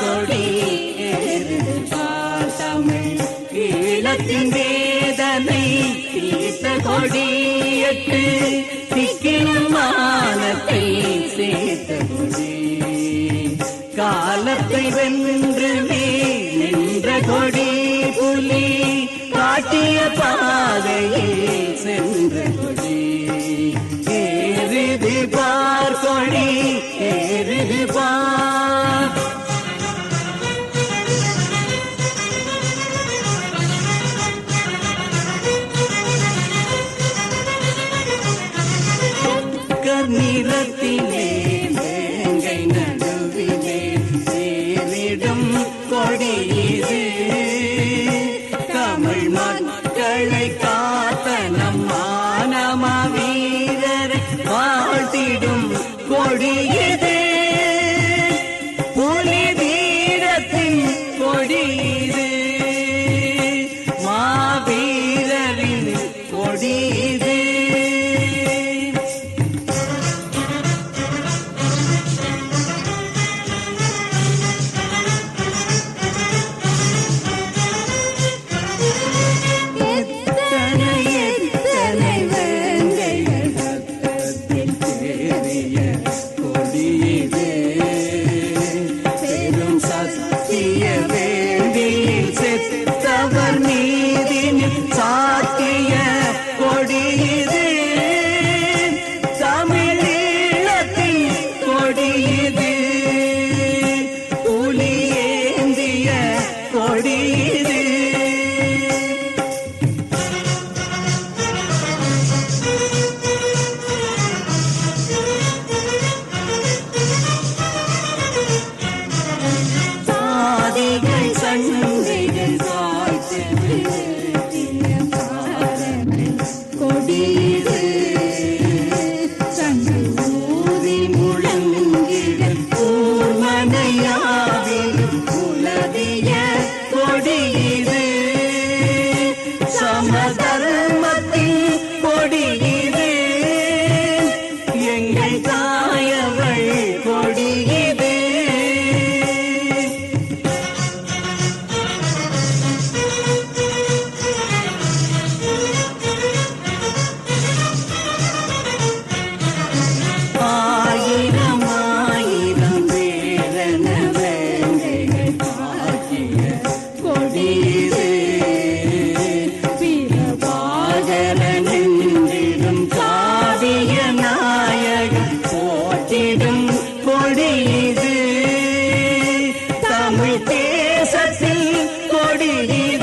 கொடி ஏறுது தமிழ் ஈழத்தின் வேதனை தீர்த்த கொடியட்டு திக்கினும் மானத்தை சேர்த்த கொடி. காலத்தை வென்று நின்ற கொடி புலி காட்டிய பாதையில் சென்ற கொடி கர்நிறத்திலே சத்திய வேண்டியில் செத்தவர் மீதினில் சாத்திய கொடியது தமிழீழத்தின் கொடியது புலியேந்திய கொடியது தமிழ் தேசத்தில் கொடியது